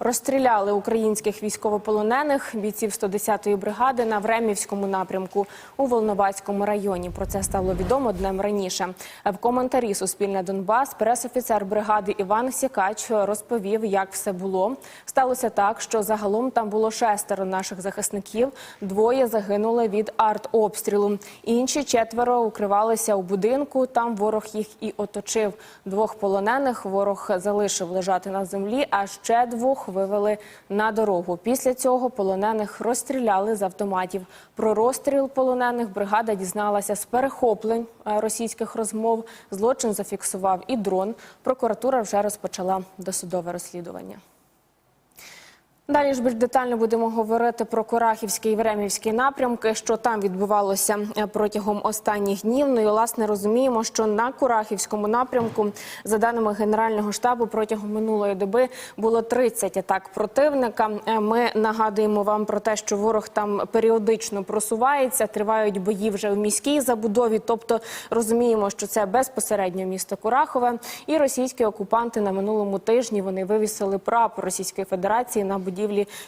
Розстріляли українських військовополонених бійців 110-ї бригади на Времівському напрямку у Волновацькому районі. Про це стало відомо днем раніше. В коментарі Суспільне Донбас пресофіцер бригади Іван Сікач розповів, як все було. Сталося так, що загалом там було шестеро наших захисників. Двоє загинули від артобстрілу. Інші четверо укривалися у будинку. Там ворог їх і оточив. Двох полонених ворог залишив лежати на землі. А ще двох вивели на дорогу. Після цього полонених розстріляли з автоматів. Про розстріл полонених бригада дізналася з перехоплень е, російських розмов. Злочин зафіксував і дрон. Прокуратура вже розпочала досудове розслідування. Далі ж більш детально будемо говорити про Курахівський і Времівський напрямки, що там відбувалося е, протягом останніх днів. Ну і власне розуміємо, що на Курахівському напрямку, за даними Генерального штабу, протягом минулої доби було 30 атак противника. Е, Ми нагадуємо вам про те, що ворог там періодично просувається, тривають бої вже в міській забудові. Тобто розуміємо, що це безпосередньо місто Курахове. І російські окупанти на минулому тижні вони вивісили прапор Російської Федерації на будівлі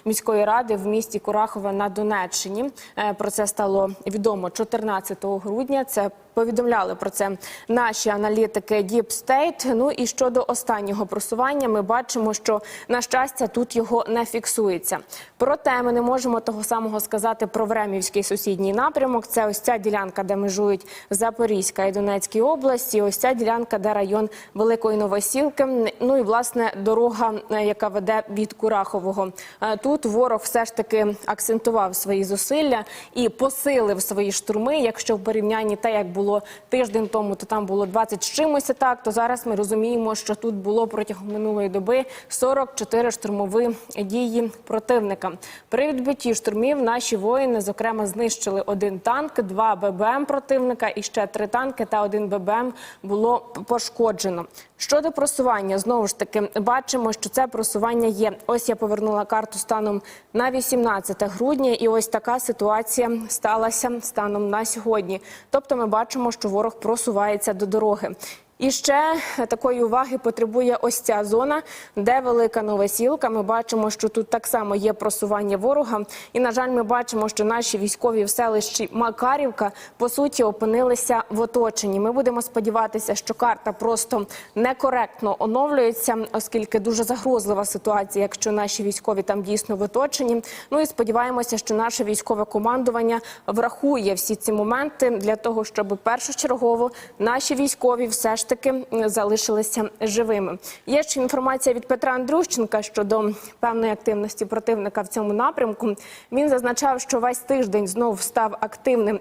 міської ради в місті Курахове на Донеччині. Е, Про це стало відомо 14 грудня. Це повідомляли про це наші аналітики Deep State. Ну і щодо останнього просування, ми бачимо, що на щастя тут його не фіксується. Проте ми не можемо того самого сказати про Времівський сусідній напрямок. Це ось ця ділянка, де межують Запорізька і Донецькій області. Ось ця ділянка, де район Великої Новосілки. Ну і власне дорога, е, яка веде від Курахового. Е, Тут ворог все ж таки акцентував свої зусилля і посилив свої штурми. Якщо в порівнянні те, як було тиждень тому, то там було 20 з чимось так. То зараз ми розуміємо, що тут було протягом минулої доби 44 штурмові дії противника. При відбитті штурмів наші воїни, зокрема, знищили один танк, два ББМ противника і ще три танки та один ББМ було пошкоджено. Щодо просування, знову ж таки бачимо, що це просування є. Ось я повернула карту станом на 18 грудня, і ось така ситуація сталася станом на сьогодні. Тобто, ми бачимо, що ворог просувається до дороги. І ще такої уваги потребує ось ця зона, де велика новосілка. Ми бачимо, що тут так само є просування ворога. І на жаль, ми бачимо, що наші військові в селищі Макарівка по суті опинилися в оточенні. Ми будемо сподіватися, що карта просто некоректно оновлюється, оскільки дуже загрозлива ситуація, якщо наші військові там дійсно в оточенні. Ну і сподіваємося, що наше військове командування врахує всі ці моменти для того, щоб першочергово наші військові все ж таки залишилися живими. Є ще інформація від Петра Андрющенка щодо певної активності противника в цьому напрямку. Він зазначав, що весь тиждень знов став активним.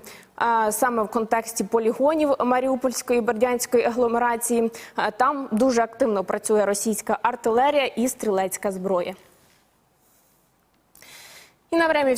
Саме в контексті полігонів Маріупольської бердянської агломерації там дуже активно працює російська артилерія і стрілецька зброя. І на Времівському